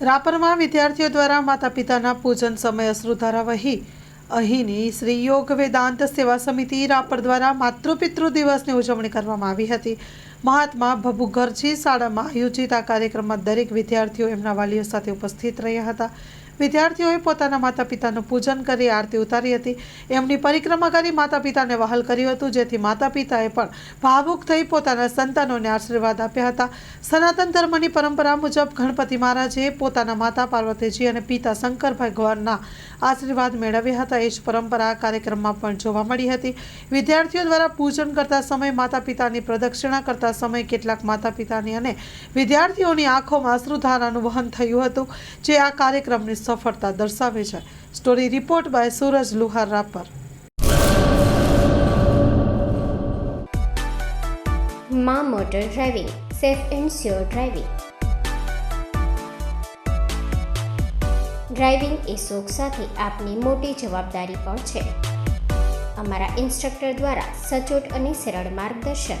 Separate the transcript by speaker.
Speaker 1: રાપરમાં વિદ્યાર્થીઓ દ્વારા માતા પિતાના પૂજન સમય અશ્રુધારા વહી અહીંની શ્રી યોગ વેદાંત સેવા સમિતિ રાપર દ્વારા માતૃપિતૃ દિવસની ઉજવણી કરવામાં આવી હતી. મહાત્મા ભભુગરજી શાળામાં આયોજિત આ કાર્યક્રમમાં દરેક વિદ્યાર્થીઓ એમના વાલીઓ સાથે ઉપસ્થિત રહ્યા હતા. વિદ્યાર્થીઓએ પોતાના માતા પિતાનું પૂજન કરી આરતી ઉતારી હતી. એમની પરિક્રમા કરી માતા પિતાને વહાલ કર્યું હતું, જેથી માતા પિતાએ પણ ભાવુક થઈ પોતાના સંતાનોને આશીર્વાદ આપ્યા હતા. સનાતન ધર્મની પરંપરા મુજબ ગણપતિ મહારાજે પોતાના માતા પાર્વતીજી અને પિતા શંકર ભગવાનના આશીર્વાદ મેળવ્યા હતા. એ જ પરંપરા કાર્યક્રમમાં પણ જોવા મળી હતી. વિદ્યાર્થીઓ દ્વારા પૂજન કરતા સમય માતા પિતાની પ્રદક્ષિણા કરતા સમય કેટલાક માતા પિતાની અને વિદ્યાર્થીઓની આંખોમાં અશ્રુધારાનું વહન થયું હતું, જે આ કાર્યક્રમની સફળતા દર્શાવે છે. Story report by Suraj Luhar Rapar
Speaker 2: મા motor driving safe and sure driving driving એ શોખ સાથે આપની મોટી જવાબદારી પણ છે. અમારા ઇન્સ્ટ્રક્ટર દ્વારા સચોટ અને સરળ માર્ગદર્શન.